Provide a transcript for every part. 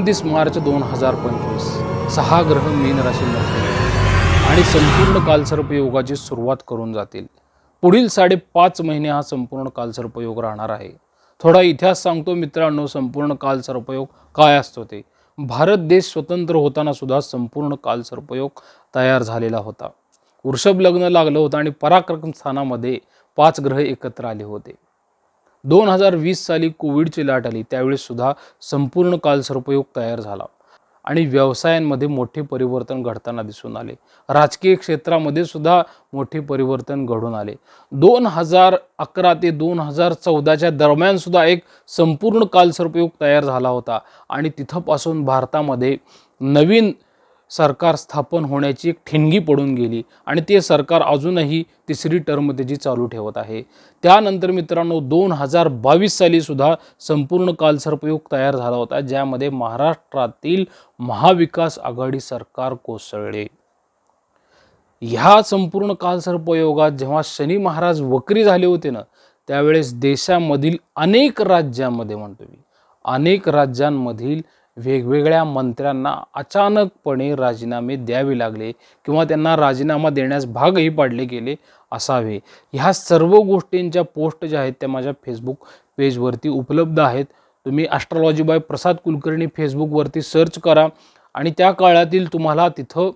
एकोणतीस मार्च दोन हजार पंचवीस सहा ग्रह मीन राशीमध्ये आणि संपूर्ण कालसर्पयोगाची सुरुवात करून जातील. पुढील साडेपाच महिने हा संपूर्ण कालसर्पयोग राहणार आहे. थोडा इतिहास सांगतो मित्रांनो संपूर्ण कालसर्पयोग काय असतो ते. भारत देश स्वतंत्र होताना सुद्धा संपूर्ण कालसर्पयोग तयार झालेला होता. वृषभ लग्न लागलं होतं आणि पराक्रम स्थानामध्ये पाच ग्रह एकत्र आले होते. दोन हजार वीस साली कोविडची लाट आली त्यावेळीसुद्धा संपूर्ण कालसर्पयोग तयार झाला. आणि व्यवसायांमध्ये मोठे परिवर्तन घडताना दिसून आले. राजकीय क्षेत्रामध्ये सुद्धा मोठे परिवर्तन घडून आले. दोन हजार अकरा ते दोन हजार चौदाच्या दरम्यानसुद्धा एक संपूर्ण कालसर्पयोग तयार झाला होता. आणि तिथंपासून भारतामध्ये नवीन सरकार स्थापन होण्याची एक ठिणगी पडून गेली आणि ते सरकार अजूनही तिसरी टर्म त्याची चालू ठेवत आहे. त्यानंतर मित्रांनो दोन हजार बावीस साली सुद्धा संपूर्ण कालसर्पयोग तयार झाला होता ज्यामध्ये महाराष्ट्रातील महाविकास आघाडी सरकार कोसळले. ह्या संपूर्ण कालसर्पयोगात जेव्हा शनी महाराज वक्री झाले होते ना त्यावेळेस देशामधील अनेक राज्यांमध्ये म्हणतो मी अनेक राज्यांमधील वेगवेगळ्या मंत्र्यांना अचानकपणे राजीनामे द्यावे लागले किंवा त्यांना राजीनामा देण्यास भागही पाडले गेले असावे. ह्या सर्व गोष्टींच्या पोस्ट ज्या आहेत त्या माझ्या फेसबुक पेजवरती उपलब्ध आहेत. तुम्ही ॲस्ट्रॉलॉजी बाय प्रसाद कुलकर्णी फेसबुकवरती सर्च करा आणि त्या काळातील तुम्हाला तिथं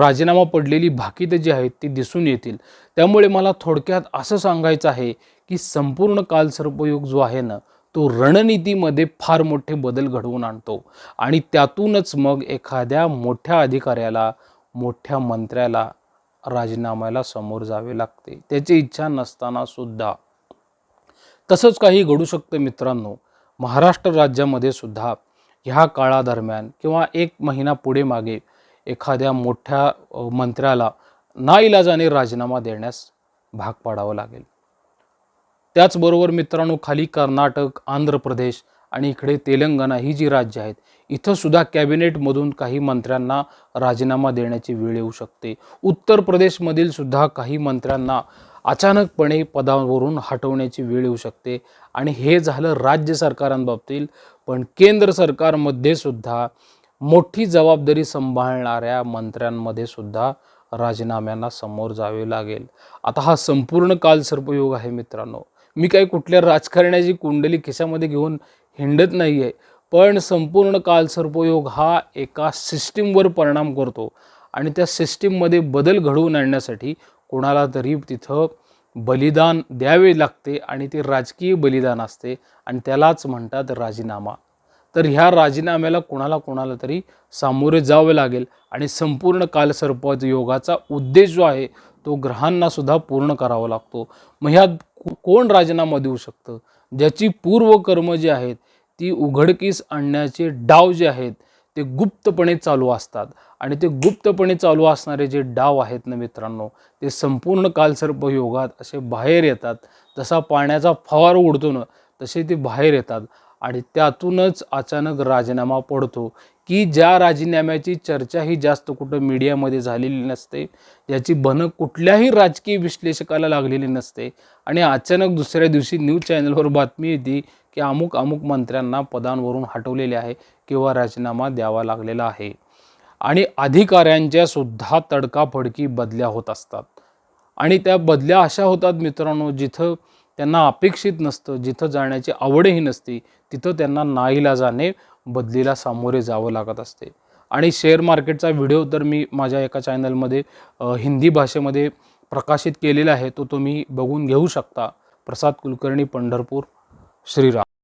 राजीनामा पडलेली भाकीतं जी आहेत ती दिसून येतील. त्यामुळे मला थोडक्यात असं सांगायचं आहे की संपूर्ण कालसर्पयोग जो आहे ना तो रणनीतीमध्ये फार मोठे बदल घडवून आणतो. आणि त्यातूनच मग एखाद्या मोठ्या अधिकाऱ्याला मोठ्या मंत्र्याला राजीनाम्याला समोर जावे लागते. त्याची इच्छा नसताना सुद्धा. तसंच काही घडू शकतं मित्रांनो. महाराष्ट्र राज्यामध्ये सुद्धा ह्या काळादरम्यान किंवा एक महिना पुढे मागे एखाद्या मोठ्या मंत्र्याला मंत्र्याला नाईलाजाने राजीनामा देण्यास भाग पाडावं लागेल. त्याचबरोबर मित्रांनो खाली कर्नाटक आंध्र प्रदेश आणि इकडे तेलंगणा ही जी राज्य आहेत इथंसुद्धा कॅबिनेटमधून काही मंत्र्यांना राजीनामा देण्याची वेळ येऊ शकते. उत्तर प्रदेशमधील सुद्धा काही मंत्र्यांना अचानकपणे पदावरून हटवण्याची वेळ येऊ शकते. आणि हे झालं राज्य सरकारांबाबतीत पण केंद्र सरकारमध्ये सुद्धा मोठी जबाबदारी सांभाळणाऱ्या मंत्र्यांमध्ये सुद्धा राजीनाम्यांना समोर जावे लागेल. आता हा संपूर्ण कालसर्पयोग आहे मित्रांनो. मी काही कुठल्या राजकारण्याची कुंडली खिशामध्ये घेऊन हिंडत नाही आहे पण संपूर्ण कालसर्पयोग हा एका सिस्टीमवर परिणाम करतो आणि त्या सिस्टीममध्ये बदल घडवून आणण्यासाठी कोणाला तरी तिथं बलिदान द्यावे लागते आणि ते राजकीय बलिदान असते आणि त्यालाच म्हणतात राजीनामा. तर ह्या राजीनाम्याला कोणाला कोणाला तरी सामोरे जावं लागेल आणि संपूर्ण कालसर्प योगाचा उद्देश जो आहे तो ग्रहांनासुद्धा पूर्ण करावा लागतो. मग ह्यात कोण राजीनामा देऊ शकतं? ज्याची पूर्वकर्म जी आहेत ती उघडकीस आणण्याचे डाव जे आहेत ते गुप्तपणे चालू असतात. आणि ते गुप्तपणे चालू असणारे जे डाव आहेत ना मित्रांनो ते संपूर्ण कालसर्प योगात असे बाहेर येतात. जसा पाण्याचा फवार उडतो ना तसे ते बाहेर येतात. आणि त्यातूनच अचानक राजीनामा पडतो की ज्या राजीनाम्याची चर्चाही जास्त कुठं मीडियामध्ये झालेली नसते ज्याची भनक कुठल्याही राजकीय विश्लेषकाला लागलेली नसते. आणि अचानक दुसऱ्या दिवशी न्यूज चॅनलवर बातमी येते की अमुक अमुक मंत्र्यांना पदांवरून हटवलेले आहे किंवा राजीनामा द्यावा लागलेला आहे. आणि अधिकाऱ्यांच्या सुद्धा तडकाफडकी बदल्या होत असतात. आणि त्या बदल्या अशा होतात मित्रांनो जिथं त्यांना अपेक्षित नसतं जिथं जाण्याची आवडही नसती तिथं त्यांना नाईलाजाने बदलीला सामोरे जावं लागत असते. आणि शेअर मार्केटचा व्हिडिओ तर मी माझ्या एका चॅनलमध्ये हिंदी भाषेमध्ये प्रकाशित केलेला आहे तो तुम्ही बघून घेऊ शकता. प्रसाद कुलकर्णी पंढरपूर श्रीराम.